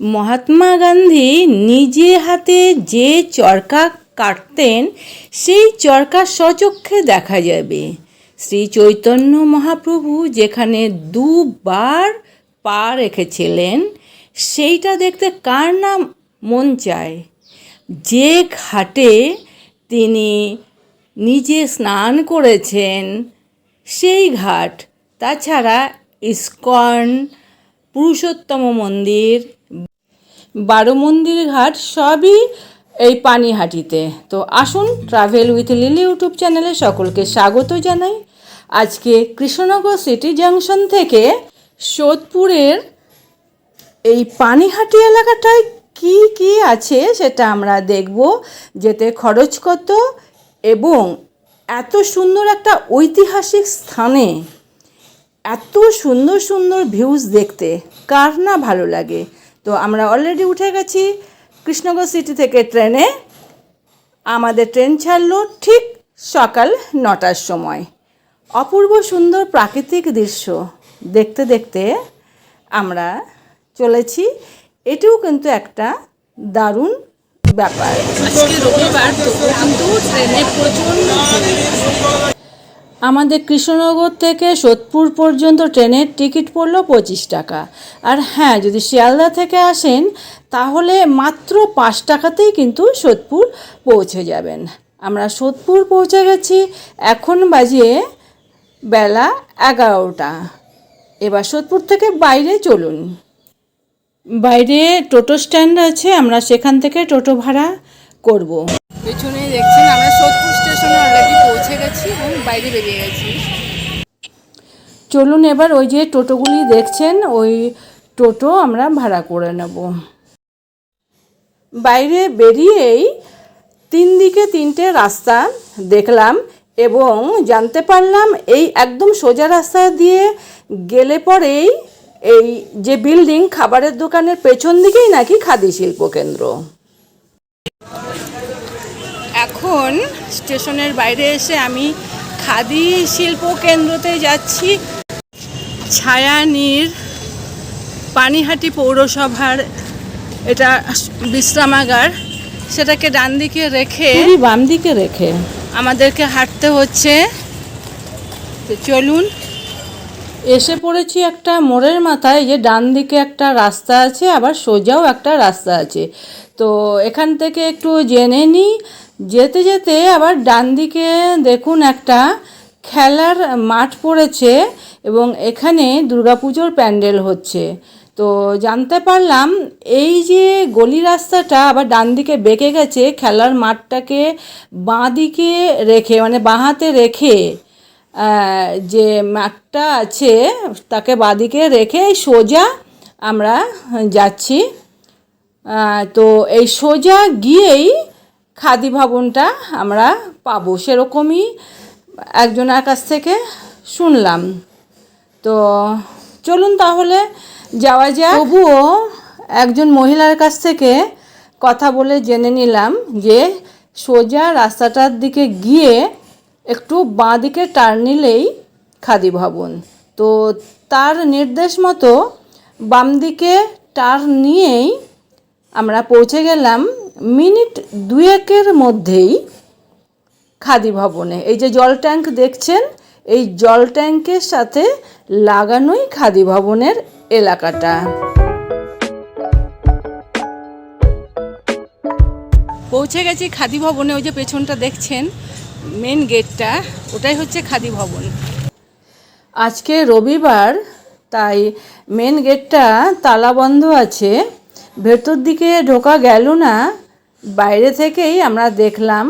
মহাত্মা গান্ধী নিজে হাতে যে চরকা কাটতেন, সেই চরকা সচক্ষে দেখা যাবে। শ্রী চৈতন্য মহাপ্রভু যেখানে দুবার পা রেখেছিলেন, সেইটা দেখতে কার না মন চায়? যে ঘাটে তিনি নিজে স্নান করেছেন, সেই ঘাট। তাছাড়া ইস্কন, পুরুষোত্তম মন্দির বারো মন্দির ঘাট সবই এই পানিহাটিতে। তো আসুন ট্রাভেল উইথ লিলি ইউটিউব চ্যানেলে সকলকে স্বাগত জানাই। আজকে কৃষ্ণনগর সিটি জাংশন থেকে সোদপুরের এই পানিহাটি এলাকাটায় কি কি আছে সেটা আমরা দেখব। যেতে খরচ কত এবং এত সুন্দর একটা ঐতিহাসিক স্থানে এত সুন্দর সুন্দর ভিউজ দেখতে কার না ভালো লাগে? তো আমরা অলরেডি উঠে গেছি কৃষ্ণগর সিটি থেকে ট্রেনে। আমাদের ট্রেন ছাড়লো ঠিক সকাল নটার সময়। অপূর্ব সুন্দর প্রাকৃতিক দৃশ্য। দেখতে দেখতে আমরা চলেছি। এটিও কিন্তু একটা দারুণ ব্যাপার। রবিবার কিন্তু প্রচণ্ড আমাদের কৃষ্ণনগর থেকে সোদপুর পর্যন্ত ট্রেনের টিকিট পড়ল পঁচিশ টাকা। আর হ্যাঁ যদি শিয়ালদা থেকে আসেন, তাহলে মাত্র পাঁচ টাকাতেই কিন্তু সোদপুর পৌঁছে যাবেন। আমরা সোদপুর পৌঁছে গেছি, এখন বাজে বেলা এগারোটা। এবার সোদপুর থেকে বাইরে চলুন। বাইরে টোটো স্ট্যান্ড আছে, আমরা সেখান থেকে টোটো ভাড়া করব। পেছনে দেখছেন, আমরা সোদপুর স্টেশনে অলরেডি পৌঁছে গেছি এবং বাইরে বেরিয়ে গেছি। চলুন এবার ওই যে টোটোগুলি দেখছেন, ওই টোটো আমরা ভাড়া করে নেব। বাইরে বেরিয়েই তিন দিকে তিনটে রাস্তা দেখলাম এবং জানতে পারলাম এই একদম সোজা রাস্তা দিয়ে গেলে পরেই এই যে বিল্ডিং, খাবারের দোকানের পেছন দিকেই নাকি খাদি শিল্প কেন্দ্র। এখন স্টেশনের বাইরে এসে আমি খাদি শিল্প কেন্দ্রতে যাচ্ছি। ছায়ানীর পানিহাটি পৌরসভার এটা বিশ্রামাগার। সেটাকে ডান দিকে রেখে বাম দিকে রেখে। আমাদেরকে হাঁটতে হচ্ছে। তো চলুন। এসে পড়েছি একটা মোড়ের মাথায় যে ডান দিকে একটা রাস্তা আছে আবার সোজাও একটা রাস্তা আছে। তো এখান থেকে একটু জেনে নিই যেতে যেতে আবার ডান দিকে দেখুন একটা খেলার মাঠ পড়েছে এবং এখানে দুর্গাপুজোর প্যান্ডেল হচ্ছে। তো জানতে পারলাম এই যে গলি রাস্তাটা আবার ডান দিকে বেঁকে গেছে, খেলার মাঠটাকে বাঁ দিকে রেখে মানে বাঁ হাতে রেখে যে মাঠটা আছে তাকে বাঁদিকে রেখে সোজা আমরা যাচ্ছি। তো এই সোজা গিয়েই খাদি ভবনটা আমরা পাবো। সেরকমই একজনের কাছ থেকে শুনলাম। তো চলুন তাহলে যাওয়া যায় তবুও একজন মহিলার কাছ থেকে কথা বলে জেনে নিলাম যে সোজা রাস্তাটার দিকে গিয়ে একটু বাঁ দিকে টার্ন নিলেই খাদি ভবন। তো তার নির্দেশ মতো বাম দিকে টার্ন নিয়েই আমরা পৌঁছে গেলাম মিনিট দুয়েকের মধ্যেই খাদি ভবনে, এই যে জল ট্যাঙ্ক দেখছেন, এই জল ট্যাঙ্কের সাথে লাগানোই খাদি ভবনের এলাকাটা। পৌঁছে গেছি খাদি ভবনে, ওই যে পেছনটা দেখছেন মেন গেটটা ওটাই হচ্ছে খাদি ভবন। আজকে রবিবার, তাই মেন গেটটা তালা বন্ধ আছে, ভেতর দিকে ঢোকা গেল না বাইরে থেকেই আমরা দেখলাম,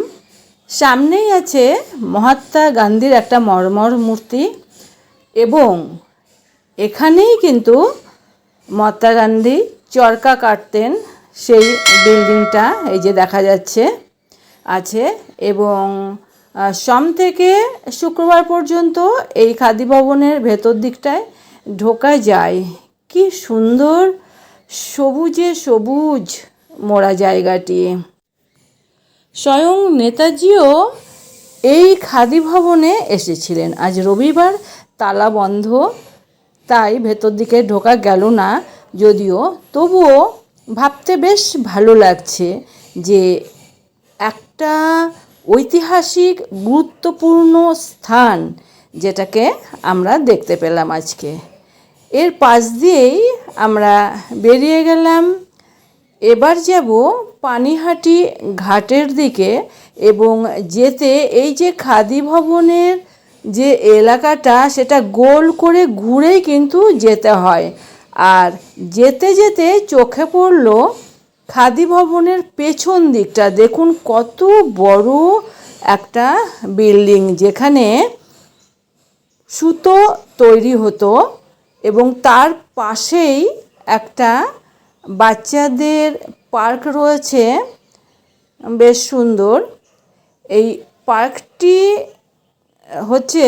সামনেই আছে মহাত্মা গান্ধীর একটা মর্মর মূর্তি এবং এখানেই কিন্তু মহাত্মা গান্ধী চরকা কাটতেন সেই বিল্ডিংটা, এই যে দেখা যাচ্ছে, আছে এবং সোম থেকে শুক্রবার পর্যন্ত এই খাদি ভবনের ভেতর দিকটায় ঢোকা যায়। কি সুন্দর সবুজে সবুজ মোড়া জায়গাটি। স্বয়ং নেতাজিও এই খাদি ভবনে এসেছিলেন। আজ রবিবার তালা বন্ধ, তাই ভেতর দিকে ঢোকা গেল না যদিও। তবুও ভাবতে বেশ ভালো লাগছে যে একটা ঐতিহাসিক গুরুত্বপূর্ণ স্থান যেটাকে আমরা দেখতে পেলাম আজকে। এর পাশ দিয়েই আমরা বেরিয়ে গেলাম এবার যাব পানিহাটি ঘাটের দিকে এবং যেতে এই যে খাদি ভবনের যে এলাকাটা, সেটা গোল করে ঘুরেই কিন্তু যেতে হয়। আর যেতে যেতে চোখে পড়ল খাদি ভবনের পেছন দিকটা। দেখুন কত বড় একটা বিল্ডিং, যেখানে সুতো তৈরি হতো এবং তার পাশেই একটা বাচ্চাদের পার্ক রয়েছে। বেশ সুন্দর। এই পার্কটি হচ্ছে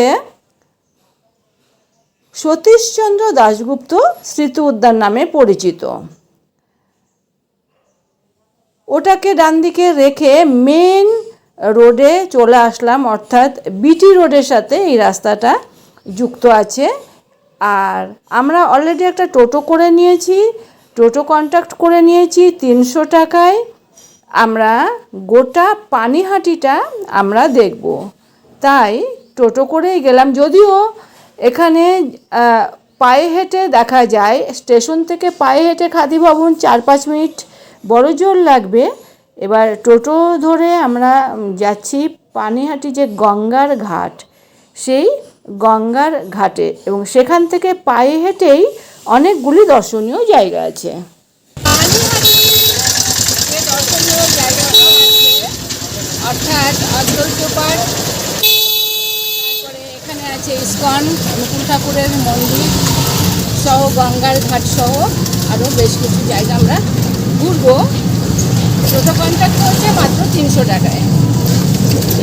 সতীশচন্দ্র দাশগুপ্ত স্মৃতি উদ্যান নামে পরিচিত। ওটাকে ডান দিকে রেখে মেন রোডে চলে আসলাম, অর্থাৎ বিটি রোডের সাথে এই রাস্তাটা যুক্ত আছে। আর আমরা অলরেডি একটা টোটো করে নিয়েছি। টোটো কন্ট্যাক্ট করে নিয়েছি তিনশো টাকায়। আমরা গোটা পানিহাটিটা আমরা দেখব। তাই টোটো করেই গেলাম। যদিও এখানে পায়ে হেঁটে দেখা যায়, স্টেশন থেকে পায়ে হেঁটে খাদি ভবন চার পাঁচ মিনিট বড় জোর লাগবে। এবার টোটো ধরে আমরা যাচ্ছি পানিহাটি যে গঙ্গার ঘাট, সেই গঙ্গার ঘাটে। এবং সেখান থেকে পায়ে হেঁটেই অনেকগুলি দর্শনীয় জায়গা আছে। অর্থাৎ তারপরে এখানে আছে ইস্কন ঠাকুরের মন্দির সহ আরও বেশ কিছু জায়গা আমরা ঘুরবো। হচ্ছে তিনশো টাকায়।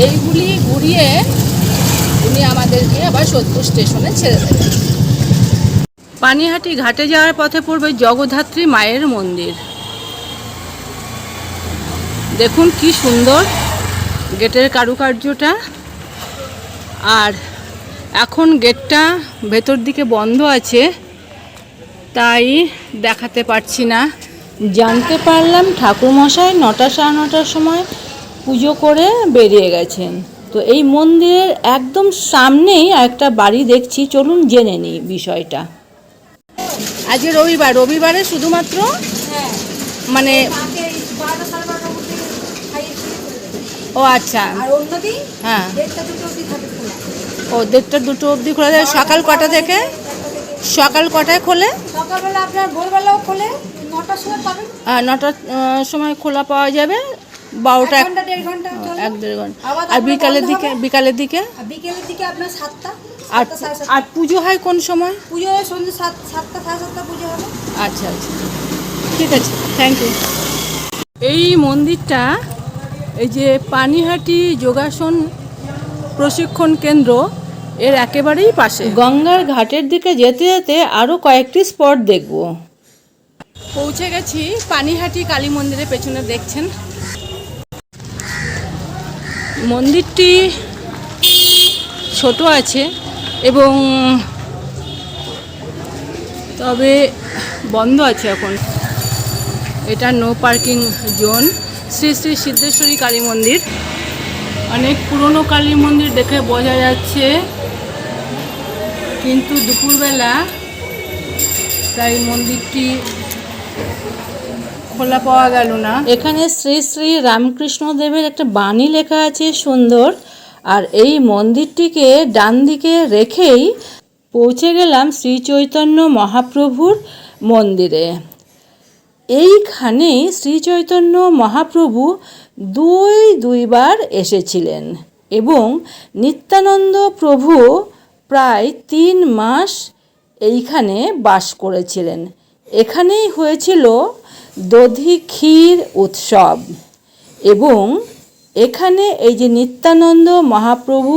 এইগুলি ঘুরিয়ে উনি আমাদেরকে আবার সোদপুর স্টেশনে ছেড়ে দেবেন। পানিহাটি ঘাটে যাওয়ার পথে পড়বে জগদ্ধাত্রী মায়ের মন্দির। দেখুন কি সুন্দর গেটের কারুকার্যটা। আর এখন গেটটা ভেতর দিকে বন্ধ আছে, তাই দেখাতে পারছি না। জানতে পারলাম ঠাকুরমশাই নটা সাড়ে নটার সময় পুজো করে বেরিয়ে গেছেন। তো এই মন্দিরের একদম সামনেই একটা বাড়ি দেখছি, চলুন জেনে নিই বিষয়টা। আজকে রবিবার রবিবারে শুধুমাত্র মানে ও আচ্ছা। হ্যাঁ। ও দেড়টা দুটো অবধি খোলা যায়। সকাল কটা থেকে? সকাল কটায় খোলে? সকালবেলা আপনার ভোরবেলাও খোলে নটার সময় পাবেন। আহ, নটার সময় খোলা পাওয়া যাবে। বারোটা এক দেড় ঘণ্টা এক দেড় ঘণ্টা। আর বিকালের দিকে বিকালের দিকে? বিকেলের দিকে আপনার সাতটা। আর আর পুজো হয় কোন সময়? পুজো হয় সন্ধ্যে সাত সাতটা সাড়ে সাতটা পুজো হবে। আচ্ছা আচ্ছা। ঠিক আছে থ্যাংক ইউ এই মন্দিরটা এই যে পানিহাটি যোগাসন প্রশিক্ষণ কেন্দ্র এর একেবারেই পাশে। গঙ্গার ঘাটের দিকে যেতে যেতে আরও কয়েকটি স্পট দেখব। পৌঁছে গেছি পানিহাটি কালী মন্দিরের পেছনে দেখছেন? মন্দিরটি ছোট আছে এবং তবে বন্ধ আছে এখন। এটা no parking zone Shri Shri Siddheshwari Kali মন্দির। অনেক পুরনো কালী মন্দির দেখে বোঝা যাচ্ছে, কিন্তু দুপুরবেলা তাই মন্দিরটি খোলা পাওয়া গেল না। এখানে শ্রী শ্রী রামকৃষ্ণ দেবের একটা বাণী লেখা আছে সুন্দর। আর এই মন্দিরটিকে ডান দিকে রেখেই পৌঁছে গেলাম শ্রী চৈতন্য মহাপ্রভুর মন্দিরে। এইখানেই শ্রী চৈতন্য মহাপ্রভু দুই দুইবার এসেছিলেন এবং নিত্যানন্দ প্রভু প্রায় তিন মাস এইখানে বাস করেছিলেন। এখানেই হয়েছিল দধি ক্ষীর উৎসব এবং এখানে এই যে নিত্যানন্দ মহাপ্রভু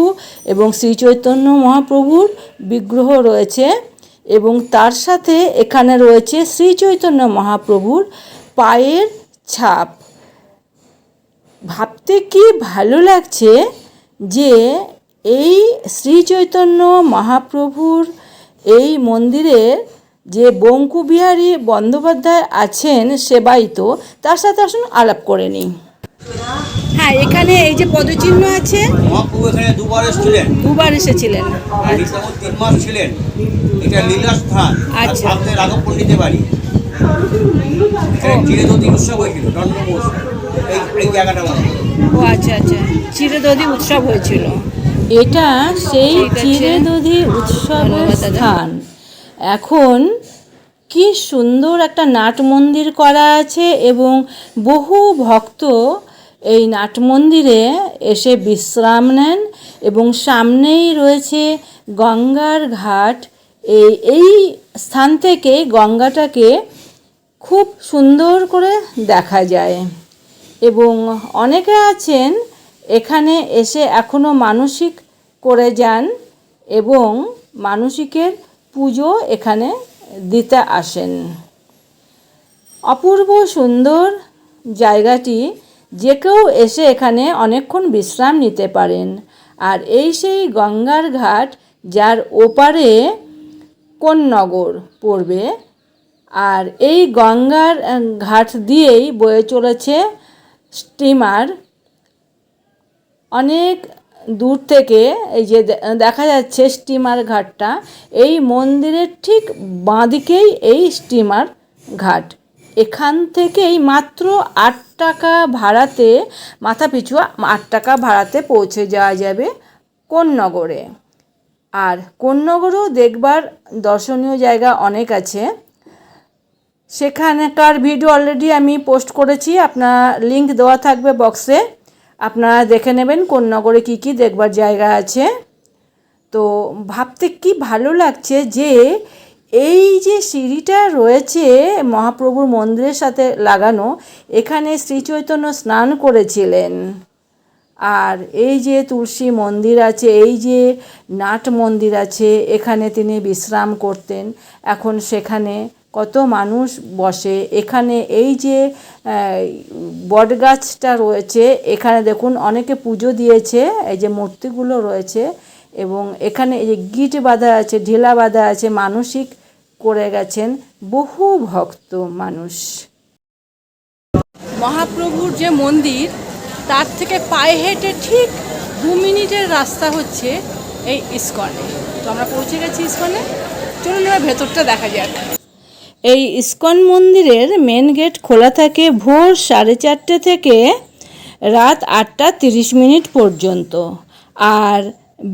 এবং শ্রী চৈতন্য মহাপ্রভুর বিগ্রহ রয়েছে এবং তার সাথে এখানে রয়েছে শ্রী চৈতন্য মহাপ্রভুর পায়ের ছাপ। ভাবতে কি ভালো লাগছে যে এই শ্রী চৈতন্য মহাপ্রভুর এই মন্দিরের যে বঙ্কুবিহারী বন্দ্যোপাধ্যায় আছেন সেবাই তো তার সাথে আসুন আলাপ করে নিই। হ্যাঁ এখানে এই যে পদচিহ্ন আছে মহাপ্রভু এখানে দুবার এসেছিলেন। দুবার এসেছিলেন। তিন মাস ছিলেন। এটা লীলা স্থান আচ্ছা। সামনে রাঘব পণ্ডিতের বাড়ি। চিরদতি উৎসব হয়েছিল দণ্ডবোস এই এই জায়গাটা ও আচ্ছা আচ্ছা। চিরদধি উৎসব হয়েছিল। এটা সেই। চিরেদধি উৎসবের স্থান। এখন কি সুন্দর একটা নাট মন্দির করা আছে এবং বহু ভক্ত এই নাট মন্দিরে এসে বিশ্রাম নেন এবং সামনেই রয়েছে গঙ্গার ঘাট। এই এই স্থান থেকে গঙ্গাটাকে খুব সুন্দর করে দেখা যায়। এবং অনেকে আছেন, এখানে এসে এখনও মানসিক করে যান এবং মানসিকের পুজো এখানে দিতে আসেন। অপূর্ব সুন্দর জায়গাটি যে কেউ এসে এখানে অনেকক্ষণ বিশ্রাম নিতে পারেন। আর এই সেই গঙ্গার ঘাট যার ওপারে কোন নগর পড়বে। আর এই গঙ্গার ঘাট দিয়েই বয়ে চলেছে স্টিমার। অনেক দূর থেকে এই যে দেখা যাচ্ছে স্টিমার ঘাটটা। এই মন্দিরের ঠিক বাঁদিকেই এই স্টিমার ঘাট। এখান থেকেই মাত্র আট টাকা ভাড়াতে, মাথা পিছু আট টাকা ভাড়াতে পৌঁছে যাওয়া যাবে কোন নগরে আর কোন নগরেও দেখবার দর্শনীয় জায়গা অনেক আছে। সেখানকার ভিডিও অলরেডি আমি পোস্ট করেছি, আপনার লিংক দেওয়া থাকবে বক্সে আপনারা দেখে নেবেন কোন নগরে কী কী দেখবার জায়গা আছে। তো ভাবতে কি ভালো লাগছে যে এই যে সিঁড়িটা রয়েছে মহাপ্রভুর মন্দিরের সাথে লাগানো, এখানে শ্রী চৈতন্য স্নান করেছিলেন। আর এই যে তুলসী মন্দির আছে, এই যে নাট মন্দির আছে, এখানে তিনি বিশ্রাম করতেন। এখন সেখানে কত মানুষ বসে, এখানে এই যে বটগাছটা রয়েছে, এখানে দেখুন অনেকে পুজো দিয়েছে, এই যে মূর্তিগুলো রয়েছে এবং এখানে এই যে গিট বাঁধা আছে, ঢিলা বাঁধা আছে, মানসিক করে গেছেন বহু ভক্ত মানুষ। মহাপ্রভুর যে মন্দির, তার থেকে পায়ে হেঁটে ঠিক দু মিনিটের রাস্তা হচ্ছে এই ইস্কনে। তো আমরা পৌঁছে গেছি ইস্কনে। চলুন এবার ভেতরটা দেখা যাক। এই ইস্কন মন্দিরের মেন গেট খোলা থাকে ভোর সাড়ে চারটে থেকে রাত আটটা তিরিশ মিনিট পর্যন্ত। আর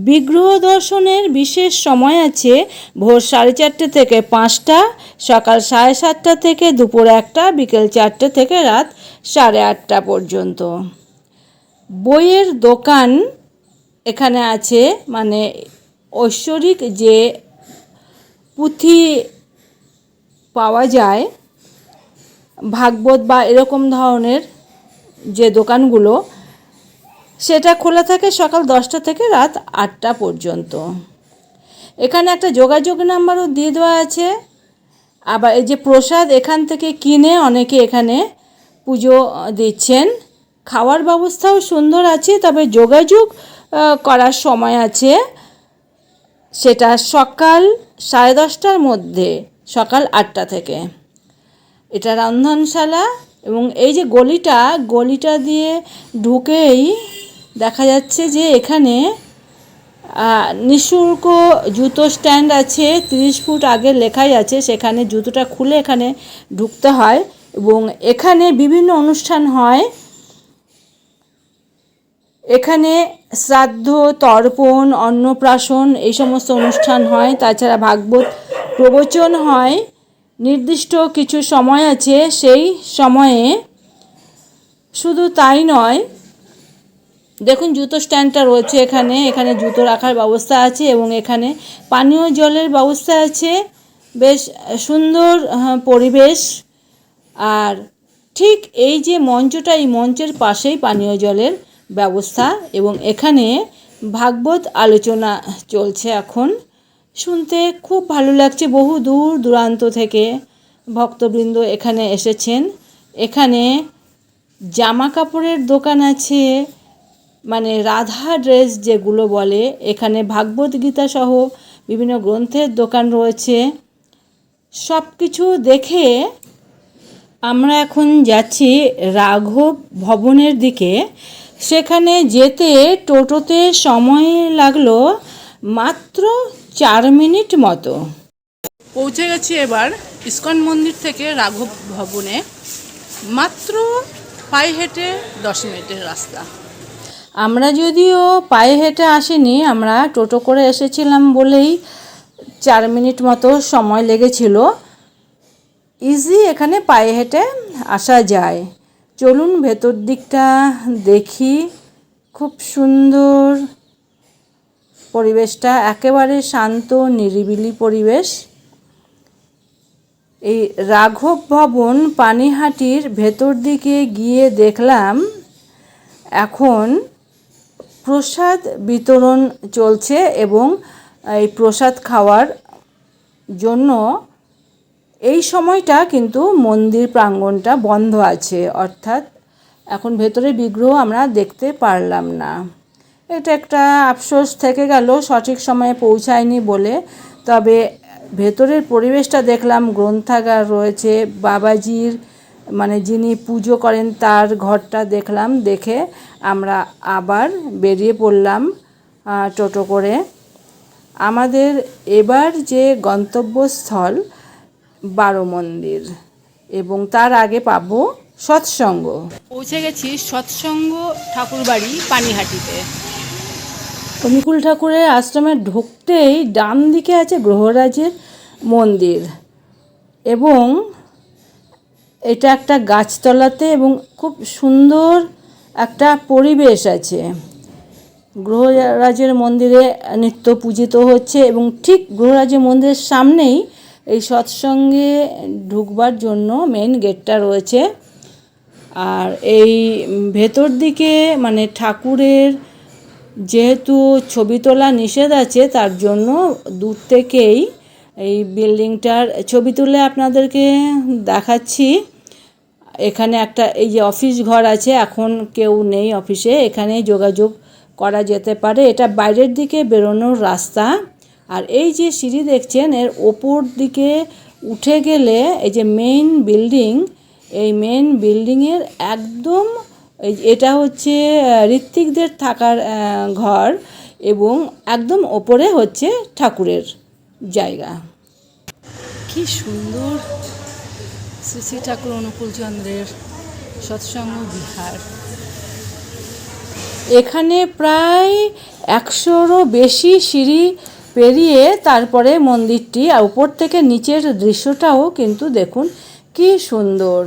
বিগ্রহ দর্শনের বিশেষ সময় আছে ভোর সাড়ে চারটে থেকে পাঁচটা, সকাল সাড়ে সাতটা থেকে দুপুর একটা, বিকেল চারটে থেকে রাত সাড়ে আটটা পর্যন্ত। বইয়ের দোকান এখানে আছে মানে ঐশ্বরিক যে পুঁথি পাওয়া যায়, ভাগবত বা এরকম ধরনের যে দোকানগুলো সেটা খোলা থাকে সকাল দশটা থেকে রাত আটটা পর্যন্ত। এখানে একটা যোগাযোগ নাম্বারও দিয়ে দেওয়া আছে। আবার এই যে প্রসাদ এখান থেকে কিনে অনেকে এখানে পুজো দিচ্ছেন। খাওয়ার ব্যবস্থাও সুন্দর আছে, তবে যোগাযোগ করার সময় আছে। সেটা সকাল সাড়ে দশটার মধ্যে, সকাল আটটা থেকে। এটা রন্ধনশালা এবং এই যে গলিটা গলিটা দিয়ে ঢুকেই দেখা যাচ্ছে যে এখানে নিঃশুল্ক জুতো স্ট্যান্ড আছে, তিরিশ ফুট আগে লেখাই আছে, সেখানে জুতোটা খুলে এখানে ঢুকতে হয় এবং এখানে বিভিন্ন অনুষ্ঠান হয়। এখানে শ্রাদ্ধ, তর্পণ, অন্নপ্রাশন এই সমস্ত অনুষ্ঠান হয়। তাছাড়া ভাগবত প্রবচন হয়। নির্দিষ্ট কিছু সময় আছে, সেই সময়ে শুধু তাই নয় দেখুন, জুতো স্ট্যান্ডটা রয়েছে এখানে। এখানে জুতো রাখার ব্যবস্থা আছে এবং এখানে পানীয় জলের ব্যবস্থা আছে। বেশ সুন্দর পরিবেশ। আর ঠিক এই যে মঞ্চটা, এই মঞ্চের পাশেই পানীয় জলের ব্যবস্থা এবং এখানে ভাগবত আলোচনা চলছে এখন। শুনতে খুব ভালো লাগছে, বহু দূর দূরান্ত থেকে ভক্তবৃন্দ এখানে এসেছেন। এখানে জামা কাপড়ের দোকান আছে মানে রাধা ড্রেস যেগুলো বলে, এখানে ভাগবত গীতা সহ বিভিন্ন গ্রন্থের দোকান রয়েছে। সব কিছু দেখে আমরা এখন যাচ্ছি রাঘব ভবনের দিকে। সেখানে যেতে টোটোতে সময় লাগল মাত্র চার মিনিট মতো। পৌঁছে গেছি এবার ইস্কন মন্দির থেকে রাঘব ভবনে। মাত্র পায়ে হেঁটে দশ মিনিটের রাস্তা। আমরা যদিও পায়ে হেঁটে আসিনি, আমরা টোটো করে এসেছিলাম বলেই চার মিনিট মতো সময় লেগেছিল। ইজি এখানে পায়ে হেঁটে আসা যায়। চলুন ভেতর দিকটা দেখি। খুব সুন্দর পরিবেশটা, একেবারে শান্ত, নিরিবিলি পরিবেশ। এই রাঘব ভবন পানিহাটির ভেতর দিকে গিয়ে দেখলাম, এখন প্রসাদ বিতরণ চলছে এবং এই প্রসাদ খাওয়ার জন্য এই সময়টা কিন্তু মন্দির প্রাঙ্গণটা বন্ধ আছে। অর্থাৎ এখন ভেতরে বিগ্রহ আমরা দেখতে পারলাম না। এটা একটা আফসোস থেকে গেল, সঠিক সময়ে পৌঁছায়নি বলে। তবে ভেতরের পরিবেশটা দেখলাম, গ্রন্থাগার রয়েছে, বাবাজির মানে যিনি পুজো করেন তার ঘরটা দেখলাম দেখে আমরা আবার বেরিয়ে পড়লাম টোটো করে। আমাদের এবার যে গন্তব্যস্থল বারো মন্দির এবং তার আগে পাবো সৎসঙ্গ। পৌঁছে গেছি সৎসঙ্গ ঠাকুরবাড়ি পানিহাটিতে। অনুকূল ঠাকুরের আশ্রমে ঢুকতেই ডান দিকে আছে গ্রহরাজের মন্দির এবং এটা একটা গাছতলাতে এবং খুব সুন্দর একটা পরিবেশ আছে। গ্রহরাজের মন্দিরে নিত্য পূজিত হচ্ছে এবং ঠিক গ্রহরাজের মন্দিরের সামনেই এই সৎসঙ্গে ঢুকবার জন্য মেন গেটটা রয়েছে। আর এই ভেতর দিকে মানে ঠাকুরের যেহেতু ছবি তোলা নিষেধ আছে, তার জন্য দূর থেকেই এই বিল্ডিংটার ছবি তুলে আপনাদেরকে দেখাচ্ছি। এখানে একটা, এই যে অফিস ঘর আছে, এখন কেউ নেই অফিসে এখানে যোগাযোগ করা যেতে পারে। এটা বাইরের দিকে বেরোনোর রাস্তা। আর এই যে সিঁড়ি দেখছেন, এর ওপর দিকে উঠে গেলে এই যে মেইন বিল্ডিং এই মেইন বিল্ডিংয়ের একদম এটা হচ্ছে ঋত্বিকদের থাকার ঘর এবং একদম ওপরে হচ্ছে ঠাকুরের জায়গা। কি সুন্দর। শ্রী শ্রী ঠাকুর অনুকূল চন্দ্রের সৎসঙ্গ বিহার। এখানে প্রায় একশোরও বেশি সিঁড়ি পেরিয়ে তারপরে মন্দিরটি উপর থেকে নিচের দৃশ্যটাও কিন্তু দেখুন কি সুন্দর।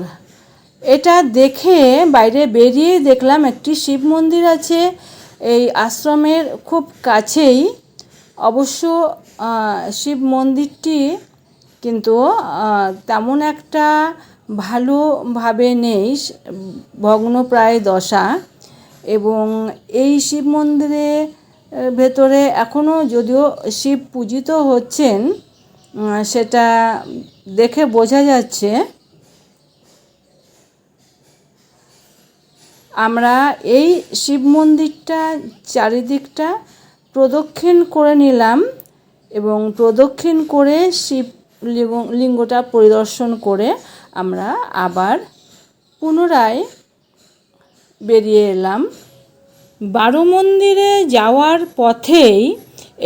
এটা দেখে বাইরে বেরিয়ে দেখলাম একটি শিব মন্দির আছে, এই আশ্রমের খুব কাছেই। অবশ্য শিব মন্দিরটি কিন্তু তেমন একটা ভালোভাবে নেই ভগ্নপ্রায় দশা এবং এই শিব মন্দিরে ভেতরে এখনও যদিও শিব পূজিত হচ্ছেন সেটা দেখে বোঝা যাচ্ছে। আমরা এই শিব মন্দিরটা চারিদিকটা প্রদক্ষিণ করে নিলাম এবং প্রদক্ষিণ করে শিব লিঙ্গটা পরিদর্শন করে আমরা আবার পুনরায় বেরিয়ে এলাম। বারো মন্দিরে যাওয়ার পথেই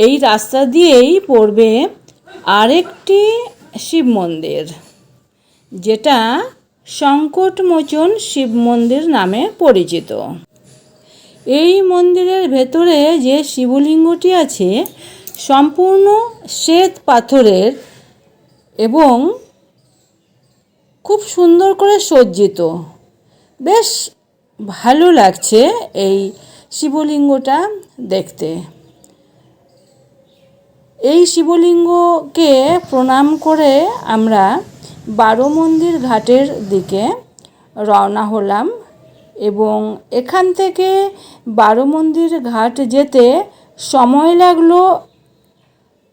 এই রাস্তা দিয়েই পড়বে আরেকটি শিব মন্দির, যেটা সংকটমোচন শিব মন্দির নামে পরিচিত। এই মন্দিরের ভেতরে যে শিবলিঙ্গটি আছে, সম্পূর্ণ শ্বেত পাথরের এবং খুব সুন্দর করে সজ্জিত। বেশ ভালো লাগছে এই শিবলিঙ্গটা দেখতে। এই শিবলিঙ্গকে প্রণাম করে আমরা বারো মন্দির ঘাটের দিকে রওনা হলাম এবং এখান থেকে বারো মন্দির ঘাট যেতে সময় লাগল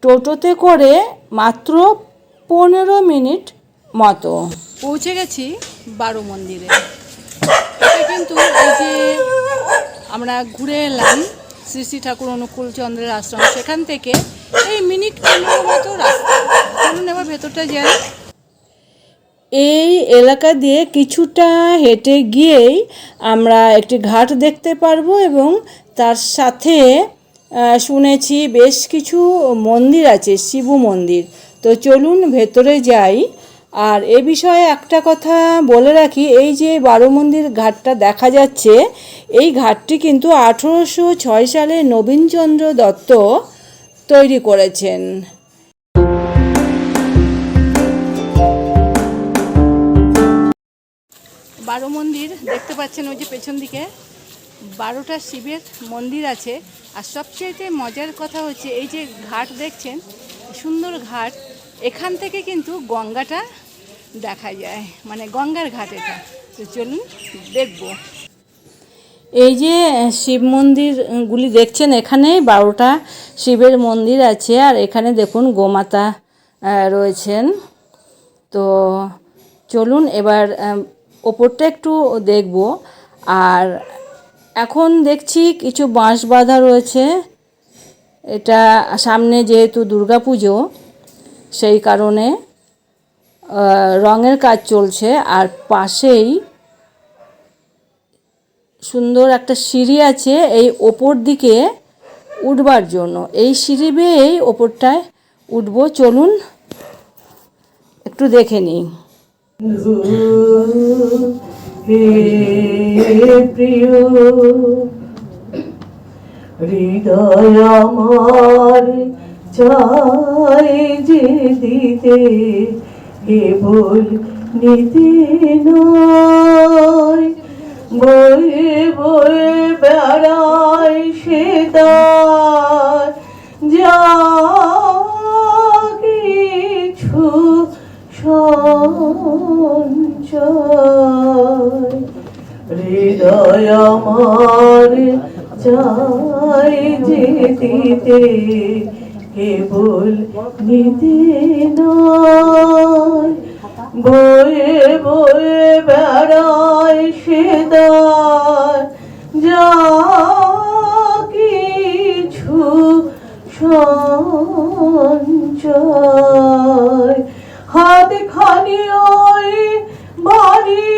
টোটোতে করে মাত্র পনেরো মিনিট মতো। পৌঁছে গেছি বারো মন্দিরে। এটা কিন্তু এই যে আমরা ঘুরে এলাম শ্রী শ্রী ঠাকুর অনুকূল চন্দ্রের আশ্রম সেখান থেকে এই মিনিট পনেরো মতো রাস্তা। চলুন এবার ভেতরটা যাই। এই এলাকা দিয়ে কিছুটা হেঁটে গিয়েই আমরা একটি ঘাট দেখতে পারব এবং তার সাথে শুনেছি বেশ কিছু মন্দির আছে শিব মন্দির। তো চলুন ভেতরে যাই। আর এ বিষয়ে একটা কথা বলে রাখি, এই যে বারো মন্দির ঘাটটা দেখা যাচ্ছে, এই ঘাটটি কিন্তু আঠেরোশো ছয় সালে নবীনচন্দ্র দত্ত তৈরি করেছেন। বারো মন্দির দেখতে পাচ্ছেন ওই যে পেছন দিকে, বারোটা শিবের মন্দির আছে। আর সবচেয়ে মজার কথা হচ্ছে, এই যে ঘাট দেখছেন, সুন্দর ঘাট এখান থেকে কিন্তু গঙ্গাটা দেখা যায়। মানে গঙ্গার ঘাট এটা। তো চলুন দেখব। এই যে শিব মন্দিরগুলি দেখছেন এখানে? বারোটা শিবের মন্দির আছে। আর এখানে দেখুন গোমাতা রয়েছেন। তো চলুন এবার ওপরটা একটু দেখব। আর এখন দেখছি কিছু বাঁশ বাঁধা রয়েছে। এটা সামনে যেহেতু দুর্গাপুজো সেই কারণে রঙের কাজ চলছে। আর পাশেই সুন্দর একটা সিঁড়ি আছে এই ওপর দিকে উঠবার জন্য। এই সিঁড়ি বেয়েই ওপরটায় উঠবো। চলুন একটু দেখে নিই। প্রিয়, হৃদয় আমার চাই যে দিতে কেবল নিতে নয়। বয়ে বয়ে বেড়াই সে তার। যা কিছু সঞ্চয়। হৃদয় আমার চাই দিতে কেবল নিতে নয়? বয়ে বয়ে বেড়ায় সেদার যা কিছু সঞ্চয়। হাত খানি ওই বাড়িয়ে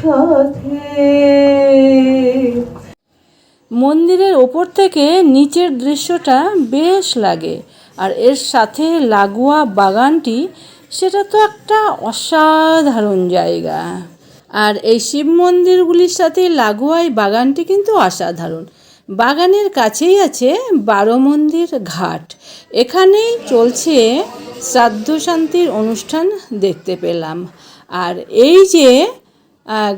সাথে। মন্দিরের ওপর থেকে নিচের দৃশ্যটা বেশ লাগে, আর এর সাথে লাগোয়া বাগানটি, সেটা তো একটা অসাধারণ জায়গা। আর এই শিব মন্দিরগুলির সাথে লাগোয়া এই বাগানটি কিন্তু অসাধারণ। বাগানের কাছেই আছে মন্দির ঘাট। এখানেই চলছে শ্রাদ্ধ শান্তির অনুষ্ঠান দেখতে পেলাম। আর এই যে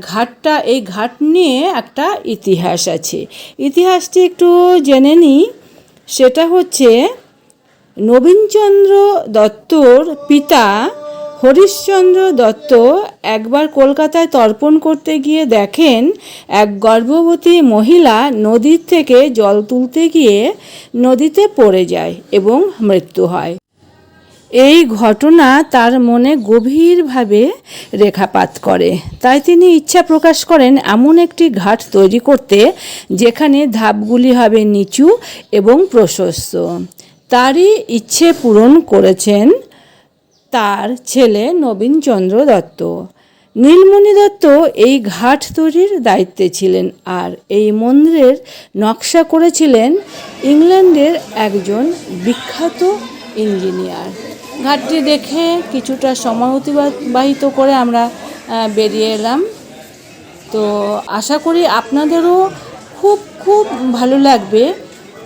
ঘাটটা, এই ঘাট নিয়ে একটা ইতিহাস আছে। ইতিহাসটি একটু জেনে নিই। সেটা হচ্ছে নবীনচন্দ্র দত্তর পিতা হরিশ্চন্দ্র দত্ত একবার কলকাতায় তর্পণ করতে গিয়ে দেখেন, এক গর্ভবতী মহিলা নদীর থেকে জল তুলতে গিয়ে নদীতে পড়ে যায় এবং মৃত্যু হয়। এই ঘটনা তার মনে গভীরভাবে রেখাপাত করে। তাই তিনি ইচ্ছা প্রকাশ করেন এমন একটি ঘাট তৈরি করতে, যেখানে ধাপগুলি হবে নিচু এবং প্রশস্ত। তারই ইচ্ছে পূরণ করেছেন তার ছেলে নবীনচন্দ্র দত্ত। নীলমণি দত্ত এই ঘাট তৈরির দায়িত্বে ছিলেন আর এই মন্দিরের নকশা করেছিলেন ইংল্যান্ডের একজন বিখ্যাত ইঞ্জিনিয়ার। ঘাটটি দেখে কিছুটা সময় অতিবাহিত করে আমরা বেরিয়ে এলাম। তো আশা করি আপনাদেরও খুব খুব ভালো লাগবে।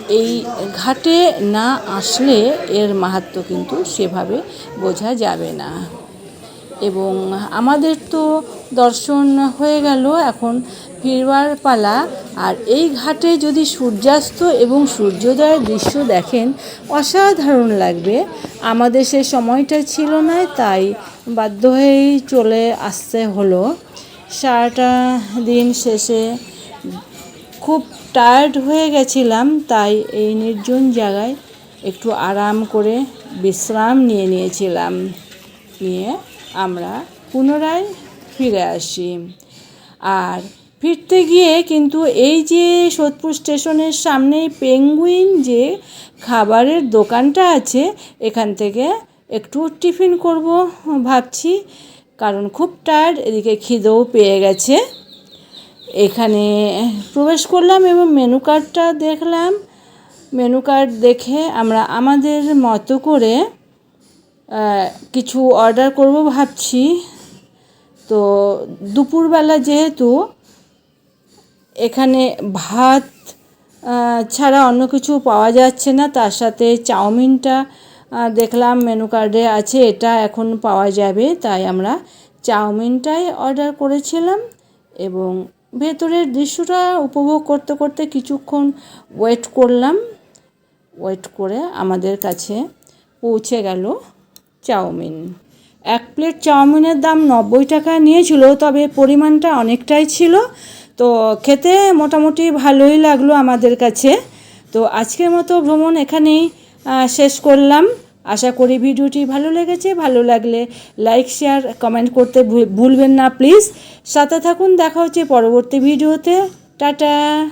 এই ঘাটে না আসলে এর মাহাত্ম্য কিন্তু সেভাবে বোঝা যাবে না। এবং আমাদের তো দর্শন হয়ে গেল, এখন ফিরবার পালা। আর এই ঘাটে যদি সূর্যাস্ত এবং সূর্যোদয়ের দৃশ্য দেখেন, অসাধারণ লাগবে। আমাদের সে সময়টা ছিল না, তাই বাধ্য হয়েই চলে আসতে হলো। সারাটা দিন শেষে খুব টায়ার্ড হয়ে গেছিলাম, তাই এই নির্জন জায়গায় একটু আরাম করে বিশ্রাম নিয়ে নিয়েছিলাম। নিয়ে আমরা পুনরায় ফিরে আসি। আর ফিরতে গিয়ে কিন্তু এই যে সোদপুর স্টেশনের সামনে পেঙ্গুইন যে খাবারের দোকানটা আছে, এখান থেকে একটু টিফিন করব ভাবছি, কারণ খুব টায়ার্ড এদিকে খিদেও পেয়ে গেছে। এখানে প্রবেশ করলাম এবং মেনু কার্ডটা দেখলাম। মেনু কার্ড দেখে আমরা আমাদের মতো করে কিছু অর্ডার করব ভাবছি। তো দুপুরবেলা যেহেতু এখানে ভাত ছাড়া অন্য কিছু পাওয়া যাচ্ছে না, তার সাথে চাউমিনটা দেখলাম মেনু কার্ডে আছে, এটা এখন পাওয়া যাবে। তাই আমরা চাউমিনটাই অর্ডার করেছিলাম এবং ভেতরের দৃশ্যটা উপভোগ করতে করতে কিছুক্ষণ ওয়েট করলাম। ওয়েট করে আমাদের কাছে পৌঁছে গেল চাউমিন। এক প্লেট চাউমিনের দাম নব্বই টাকা নিয়েছিল, তবে পরিমাণটা অনেকটাই ছিল। তো খেতে মোটামুটি ভালোই লাগল আমাদের কাছে। তো আজকের মতো ভ্রমণ এখানেই শেষ করলাম। আশা করি ভিডিওটি ভালো লেগেছে। ভালো লাগলে লাইক শেয়ার কমেন্ট করতে ভুল- ভুলবেন না প্লিজ সাথে থাকুন, দেখা হচ্ছে পরবর্তী ভিডিওতে। টাটা!